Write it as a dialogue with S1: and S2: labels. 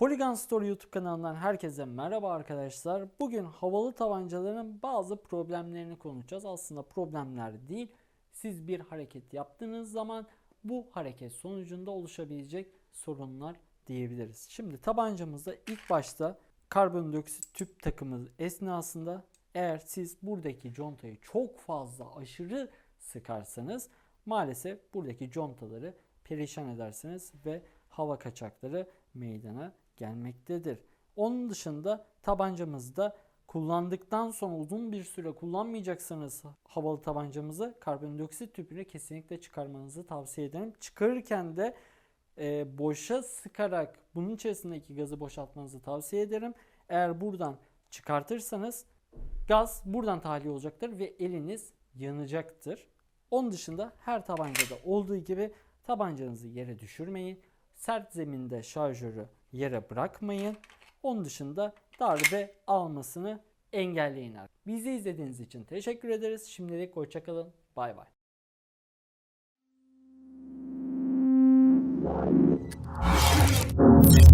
S1: Polygon Store YouTube kanalından herkese merhaba arkadaşlar. Bugün havalı tabancaların bazı problemlerini konuşacağız. Aslında problemler değil. Siz bir hareket yaptığınız zaman bu hareket sonucunda oluşabilecek sorunlar diyebiliriz. Şimdi tabancamızda ilk başta karbondioksit tüp takımı esnasında eğer siz buradaki contayı çok fazla aşırı sıkarsanız maalesef buradaki contaları perişan edersiniz ve hava kaçakları meydana gelmektedir. Onun dışında tabancamızda kullandıktan sonra uzun bir süre kullanmayacaksanız havalı tabancamızı karbondioksit tüpünü kesinlikle çıkarmanızı tavsiye ederim. Çıkarırken de e, boşa sıkarak bunun içerisindeki gazı boşaltmanızı tavsiye ederim. Eğer buradan çıkartırsanız gaz buradan tahliye olacaktır ve eliniz yanacaktır. Onun dışında her tabancada olduğu gibi tabancanızı yere düşürmeyin. Sert zeminde şarjörü yere bırakmayın. Onun dışında darbe almasını engelleyin. Bizi izlediğiniz için teşekkür ederiz. Şimdilik hoşçakalın. Bay bay.
S2: Thank